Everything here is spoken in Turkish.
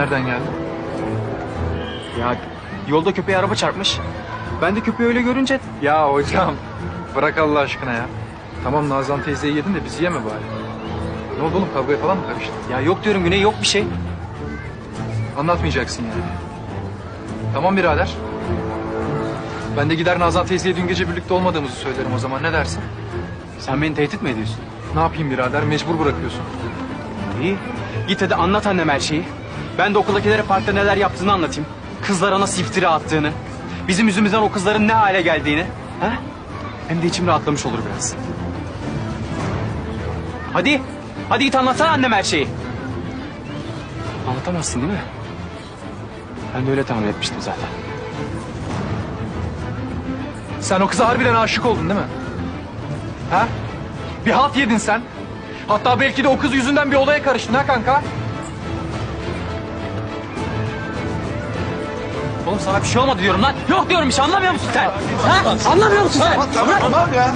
nereden geldin? Ya yolda köpeğe araba çarpmış. Ben de köpeği öyle görünce Ya hocam bırak Allah aşkına ya. Tamam Nazan teyzeyi yedin de bizi yeme bari. Ne oldu oğlum kavgaya falan mı karıştın? ya yok diyorum Güney yok bir şey. Anlatmayacaksın yani. Tamam birader. Ben de gider Nazan teyzeye dün gece birlikte olmadığımızı söylerim o zaman ne dersin? Sen beni tehdit mi ediyorsun? Ne yapayım birader mecbur bırakıyorsun. İyi. Git hadi anlat annem her şeyi. Ben de okuldakilere parkta neler yaptığını anlatayım. Kızlara nasıl iftira attığını. Bizim yüzümüzden o kızların ne hale geldiğini. Ha? Hem de içim rahatlamış olur biraz. Hadi. Hadi git anlatsana annem her şeyi. Anlatamazsın değil mi? Ben de öyle tahmin etmiştim zaten. Sen o kıza harbiden aşık oldun değil mi? Ha? Bir halt yedin sen. Hatta belki de o kız yüzünden bir olaya karıştın ha kanka? Oğlum sana bir şey olmadı diyorum lan. Yok diyorum bir şey anlamıyor musun sen? Ha? Anlamıyor musun sen? Tamam tamam ya.